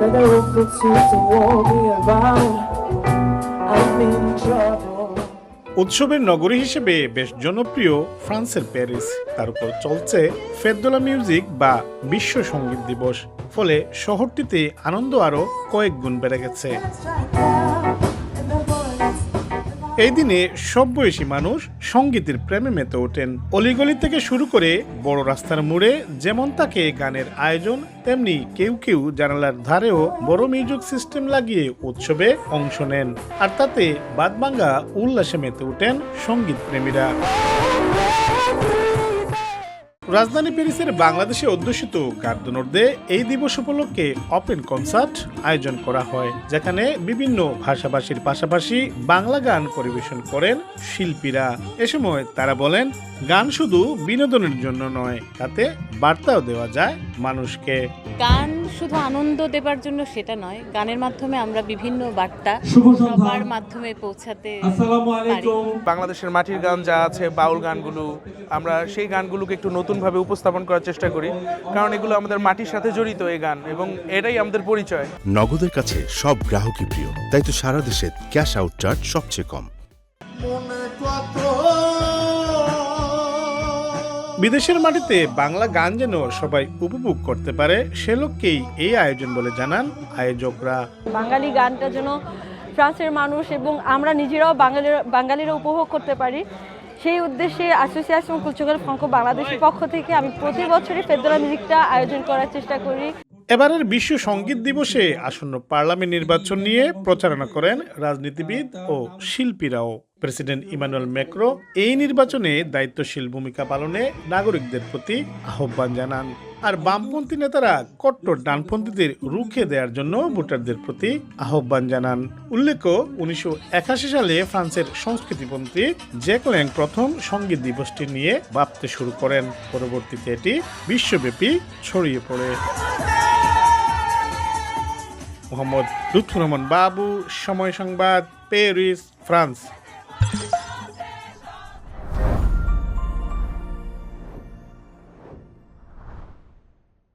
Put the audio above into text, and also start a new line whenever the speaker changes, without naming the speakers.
that seems to warn me about I'm in trouble.
উৎসবের নগরী হিসেবে বেশ জনপ্রিয় ফ্রান্সের প্যারিস। তার উপর চলছে ফেদ্দোলা মিউজিক বা বিশ্ব সংগীত দিবস। ফলে শহরটিতে আনন্দ আরও কয়েক গুণ বেড়ে গেছে। এই দিনে সব বয়সী মানুষ সঙ্গীতের প্রেমে মেতে ওঠেন। অলিগলি থেকে শুরু করে বড় রাস্তার মোড়ে যেমন তাকে গানের আয়োজন, তেমনি কেউ কেউ জানালার ধারেও বড় মিউজিক সিস্টেম লাগিয়ে উৎসবে অংশ নেন। আর তাতে বাদবাঙ্গা উল্লাসে মেতে ওঠেন সংগীত প্রেমীরা রাজধানী প্যারিসের বাংলাদেশে অধ্যুষিত গার্দনোর্দে এই দিবস উপলক্ষে ওপেন কনসার্ট আয়োজন করা হয়, যেখানে বিভিন্ন ভাষাভাষীর পাশাপাশি বাংলা গান পরিবেশন করেন শিল্পীরা। এ সময় তারা বলেন, গান শুধু বিনোদনের জন্য নয়, তাতে বার্তাও দেওয়া যায় মানুষকে।
গান শুধু আনন্দ দেবার জন্য সেটা নয় গানের মাধ্যমে আমরা বিভিন্ন বার্তা সবার মাধ্যমে পৌঁছাতে
আসসালামু
পারি
আলাইকুম।
বাংলাদেশের মাটির গান যা আছে বাউল গানগুলো আমরা সেই গানগুলোকে একটু নতুনভাবে উপস্থাপন করার চেষ্টা করি কারণ এগুলো আমাদের মাটির সাথে জড়িত এই গান এবং এটাই আমাদের পরিচয়।
নগদের কাছে সব গ্রাহকই প্রিয় তাই তো সারা দেশে ক্যাশ আউট চার্জ সবচেয়ে কম।
বিদেশের মাটিতে বাংলা গান যেন সবাই উপভোগ করতে পারে সে লক্ষ্যেই এই আয়োজন বলে জানান আয়োজকরা।
বাঙালি গানটা যেন ফ্রান্সের মানুষ এবং আমরা নিজেরাও বাঙালির বাঙালিরা উপভোগ করতে পারি। সেই উদ্দেশ্যে অ্যাসোসিয়েশন কুচুগাল ফ্রাঙ্কো বাংলাদেশের পক্ষ থেকে আমি প্রতি বছরই ফেদরা মিউজিকটা আয়োজন করার চেষ্টা করি।
এবারের বিশ্ব সংগীত দিবসে আসন্ন পার্লামেন্ট নির্বাচন নিয়ে প্রচারণা করেন রাজনীতিবিদ ও শিল্পীরাও। প্রেসিডেন্ট ইমানুয়েল ম্যাক্রো এই নির্বাচনে দায়িত্বশীল ভূমিকা পালনে নাগরিকদের প্রতি আহ্বান জানান। আর বামপন্থী নেতারা কট্টর ডানপন্থীদের রুখে দেওয়ার জন্য ভোটারদের প্রতি আহ্বান জানান। উল্লেখ্য, উনিশশো একাশি সালে ফ্রান্সের সংস্কৃতিমন্ত্রী জ্যাক ল্যাং প্রথম সংগীত দিবসটি নিয়ে ভাবতে শুরু করেন। পরবর্তীতে এটি বিশ্বব্যাপী ছড়িয়ে পড়ে। মোহাম্মদ লুৎফুর রহমান বাবু, সময় সংবাদ, প্যারিস, ফ্রান্স।